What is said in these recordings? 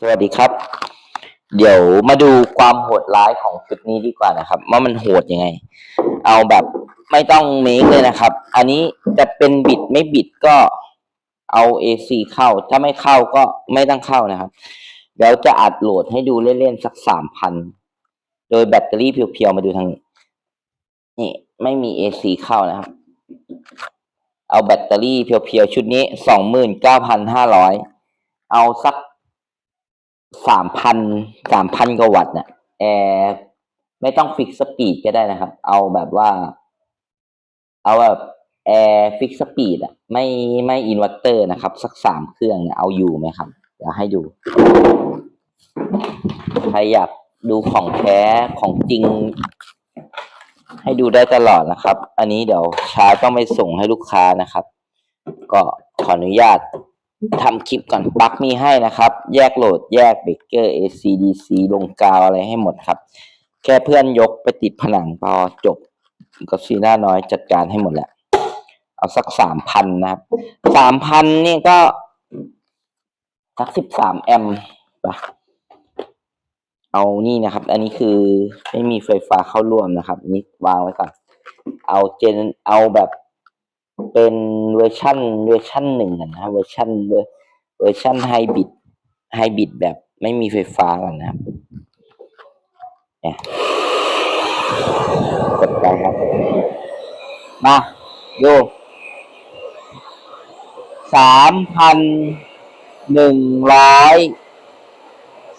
สวัสดีครับ เดี๋ยวมาดูความโหดร้ายของชุดนี้ดีกว่านะครับ ว่ามันโหดยังไง เอาแบบไม่ต้องเมคเลยนะครับ อันนี้จะเป็นบิดไม่บิดก็เอา AC เข้า ถ้าไม่เข้าก็ไม่ต้องเข้านะครับ เดี๋ยวจะอัดโหลดให้ดูเล่นๆสักสามพัน โดยแบตเตอรี่เพียวๆมาดูทางนี้ นี่ไม่มี AC เข้านะครับ เอาแบตเตอรี่เพียวๆชุดนี้สองหมื่นเก้าพันห้าร้อย เอาสัก สามพันสามพันกว่าวัตต์น่ะแอร์ไม่ต้องฟิกสปีดก็ได้นะครับ เอาแบบว่า เอาแบบแอร์ฟิกสปีดอะ ไม่ไม่อินเวอร์เตอร์นะครับ สักสามเครื่องเนี่ยเอาอยู่ไหมครับเดี๋ยวให้ดู ใครอยากดูของแท้ของจริง ให้ดูได้ตลอดนะครับ อันนี้เดี๋ยวช้าต้องไปส่งให้ลูกค้านะครับ ก็ขออนุญาต ทำคลิปก่อนปลั๊กมีให้นะครับ แยกโหลดแยกเบรกเกอร์ ACDC ลงกาวอะไรให้หมดครับ แค่เพื่อนยกไปติดผนังพอจบก็ซีน่าน้อยจัดการให้หมดแหละเอาสักสามพันนะครับสามพันนี่ก็ สักสิบสามแอมป์ไปเอานี่นะครับ อันนี้คือไม่มีไฟฟ้าเข้าร่วมนะครับ นี่วางไว้ก่อนเอาเจนเอาแบบ เป็นเวอร์ชันเวอร์ชันหนึ่งนะครับเวอร์ชันเวอร์เวอร์ชันไฮบริดไฮบริดแบบไม่มีไฟฟ้าก่อนนะครับเนี่ยกดไปครับ มาดูสามพันหนึ่งร้อย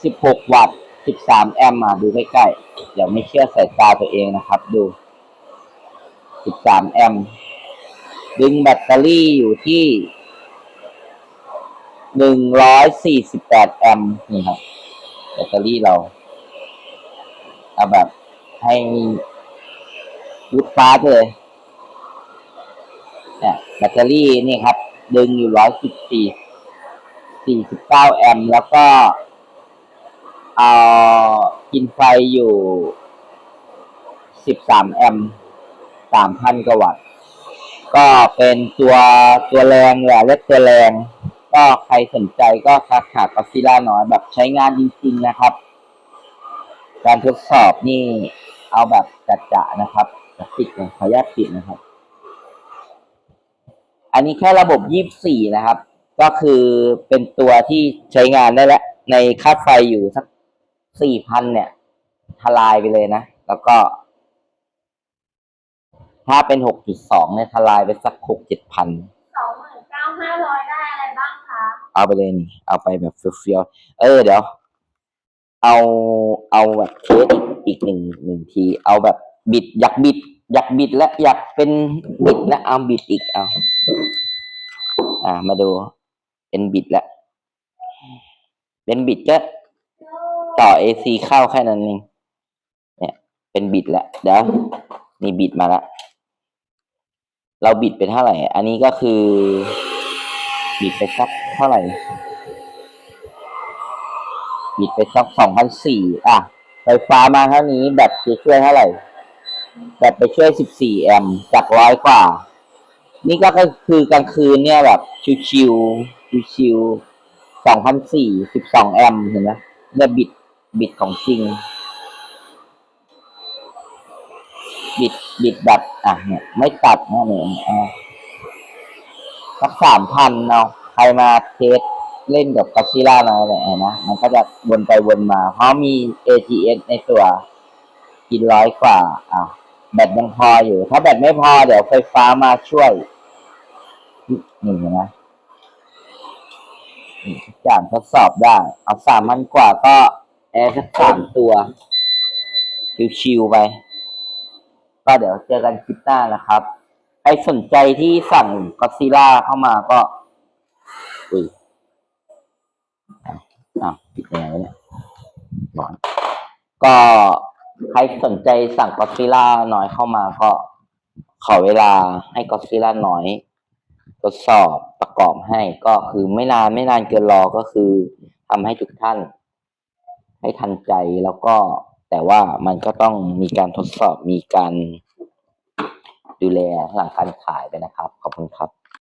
สิบหกวัตต์สิบสามแอมป์มาดูใกล้ๆเดี๋ยวไม่เชื่อสายตาตัวเองนะครับ ดูสิบสามแอมป์ ดึงแบตเตอรี่อยู่ที่หนึ่งร้อยสี่สิบแปดแอมป์นี่ครับแบตเตอรี่เราเอาแบบให้วุดฟ้าเลยเนี่ยแบตเตอรี่นี่ครับ ดึงอยู่ร้อยสิบสี่สี่สิบเก้าแอมป์แล้วก็เอากินไฟอยู่สิบสามแอมป์สามพันกว่าวัตต์ ก็เป็นตัวตัวแรงแหละเรียกตัวแรง ก็ใครสนใจก็ทักหากัฟิล่าน้อยแบบใช้งานจริงๆนะครับ การทดสอบนี่เอาแบบจัดๆนะครับจะปิดเลยขออนุญาตปิดนะครับ อันนี้แค่ระบบยี่สี่นะครับ ก็คือเป็นตัวที่ใช้งานได้แล้ว ในค่าไฟอยู่สักสี่พันเนี่ย ทลายไปเลยนะ แล้วก็ ถ้าเป็นหกจุดสองเนี่ยทลายไปสักหกเจ็ดพันสองหมื่นเก้าห้าร้อยได้อะไรบ้างคะ เอาไปเลยนี่เอาไปแบบเฟี้ยวๆเออเดี๋ยว เอาเอาแบบเทสอีกอีกหนึ่งหนึ่งที เอาแบบบิดอยากบิด อยากบิดและอยากเป็นบิดและเอาบิดอีกเอาอ่ามาดู เป็นบิดแล้วเป็นบิดก็ต่อ AC เข้าแค่นั้นเอง เนี่ย เป็นบิดแล้ว เดี๋ยว นี่บิดมาแล้ว เราบิดไปเท่าไหร่ อันนี้ก็คือ บิดไปสักเท่าไหร่ บิดไปสักสองพันสี่อะ ไฟฟ้ามาเท่านี้แบตจะช่วยเท่าไหร่ แบตไปช่วยสิบสี่แอมป์จากร้อยกว่า นี่ก็คือกลางคืนเนี่ยแบบ ชิวๆชิวๆสองพันสี่สิบสองแอมป์เห็นไหมเนี่ยบิดบิดของจริง บิดบิดแบบอะเนี่ยไม่ตัดนะเนี่ยอะสักสามพันเอาะใครมาเทสเล่นกับกัซิล่าหน่อยเนี่ยนะมันก็จะวนไปวนมา เพราะมี ATS ในตัว กินร้อยกว่า อะแบตยังพออยู่ ถ้าแบตไม่พอเดี๋ยวไฟฟ้ามาช่วยนี่เห็นไหมนี่ทุกอย่างทดสอบได้ เอาสามพันกว่าก็แอร์สักสามตัว ชิวๆไป ก็เดี๋ยวเจอกันคลิปหน้านะครับ ใครสนใจที่สั่งก็ซิล่าเข้ามาก็อุ้ยอ้าวปิดยังไงวเนี่ยร้อนก็ใครสนใจสั่งก็ซิล่าน้อยเข้ามาก็ขอเวลาให้ก็ซิล่าน้อยทดสอบประกอบให้ก็คือไม่นานไม่นานเกินรอก็คือทำให้ทุกท่าน ให้ทันใจแล้วก็ แต่ว่ามันก็ต้องมีการทดสอบมีการดูแลหลังการขายไปนะครับ ขอบคุณครับ